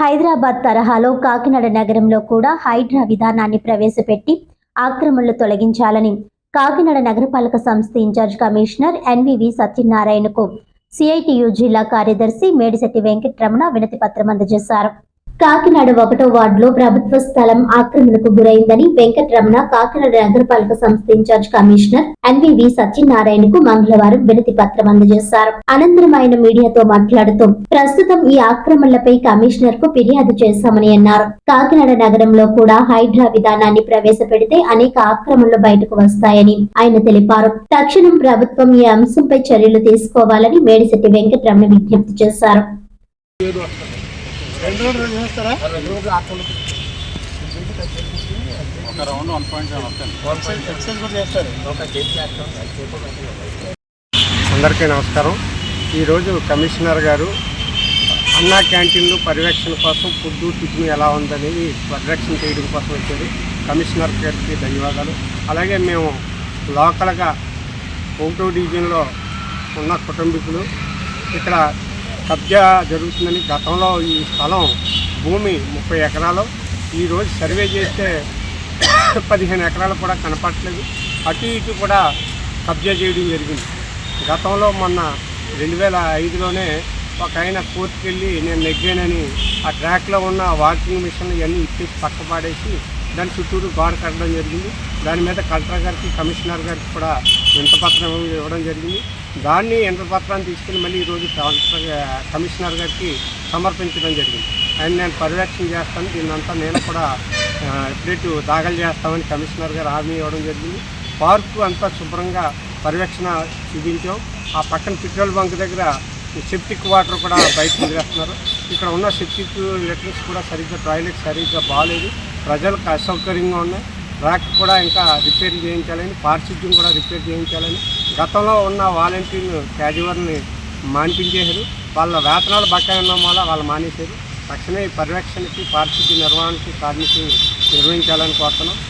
హైదరాబాద్ తరహాలో కాకినాడ నగరంలో కూడా హైడ్రా విధానాన్ని ప్రవేశపెట్టి ఆక్రమణలు తొలగించాలని కాకినాడ నగరపాలక సంస్థ in charge commissioner N V V సత్యనారాయణకు CITU జిల్లా కార్యదర్శి మేడిశెట్టి వెంకటరమణ వినతి పత్రం అందజేశారు. కాకినాడ ఒకటో వార్డులో ప్రభుత్వ స్థలం ఆక్రమణకు గురైందని వెంకటరమణ కాకినాడ నగరపాలక సంస్థ ఇన్ఛార్జ్ కమిషనర్ ఎన్వివి సత్యనారాయణకు మంగళవారం వినతి పత్రం అందజేశారు. అనంతరం ఆయన మీడియాతో మాట్లాడుతూ ప్రస్తుతం ఈ ఆక్రమణలపై కమిషనర్కు ఫిర్యాదు చేశామని అన్నారు. కాకినాడ నగరంలో కూడా హైడ్రా విధానాన్ని ప్రవేశపెడితే అనేక ఆక్రమణలు బయటకు వస్తాయని ఆయన తెలిపారు. తక్షణం ప్రభుత్వం ఈ అంశంపై చర్యలు తీసుకోవాలని మేడిశెట్టి వెంకటరమణ విజ్ఞప్తి చేశారు. రెండు రోజులు చేస్తారా? ఒక రౌండ్ వన్ పాయింట్ సెవెన్ వస్తాను ఎక్సైజ్ కూడా చేస్తారు. అందరికీ నమస్కారం. ఈరోజు కమిషనర్ గారు అన్నా క్యాంటీన్లు పర్యవేక్షణ కోసం ఫుడ్ టిఫిన్ ఎలా ఉందనేది పర్యవేక్షణ చేయడం కోసం వచ్చేది కమిషనర్ గారికి ధన్యవాదాలు. అలాగే మేము లోకల్గా ఒకటో డివిజన్లో ఉన్న కుటుంబీకులు ఇక్కడ కబ్జా జరుగుతుందని గతంలో ఈ స్థలం భూమి ముప్పై ఎకరాలు. ఈరోజు సర్వే చేస్తే పదిహేను ఎకరాలు కూడా కనపడట్లేదు. అటు ఇటు కూడా కబ్జా చేయడం జరిగింది. గతంలో మొన్న రెండు వేల ఐదులోనే ఒక ఆయన కోర్టుకెళ్ళి నేను నెగ్గానని ఆ ట్రాక్లో ఉన్న వాకింగ్ మిషన్ ఇవన్నీ ఇచ్చేసి పక్కపాడేసి దాని చుట్టూరు గోడ కట్టడం జరిగింది. దాని మీద కలెక్టర్ గారికి కమిషనర్ గారికి కూడా వింతపత్రం ఇవ్వడం జరిగింది. దాన్ని వింతపత్రాన్ని తీసుకుని మళ్ళీ ఈరోజు కలెక్టర్ కమిషనర్ గారికి సమర్పించడం జరిగింది. ఆయన నేను పర్యవేక్షణ చేస్తాను. దీన్నంతా నేను కూడా ఎప్పుడేటు దాఖలు చేస్తామని కమిషనర్ గారు హామీ ఇవ్వడం జరిగింది. పార్కు అంతా శుభ్రంగా పర్యవేక్షణ చూపించాం. ఆ పక్కన పెట్రోల్ బంక్ దగ్గర సెప్టిక్ వాటర్ కూడా బయట వదిలేస్తున్నారు. ఇక్కడ ఉన్న సెప్టిక్ లెటర్స్ కూడా సరిగ్గా టాయిలెట్ సరిగ్గా బాగాలేదు ప్రజలకు అసౌకర్యంగా ఉన్నాయి. ట్రాక్ కూడా ఇంకా రిపేర్ చేయించాలని పారిశుద్ధ్యం కూడా రిపేర్ చేయించాలని. గతంలో ఉన్న వాలంటీర్లు క్యాజువర్ని మానిపించేశారు. వాళ్ళ వేతనాలు బకాయి ఉన్న వల్ల వాళ్ళు మానేశారు. తక్షణమే ఈ పర్యవేక్షణకి పారిశుద్ధ్య నిర్వహణకి కార్మికులు నిర్వహించాలని కోరుతున్నాం.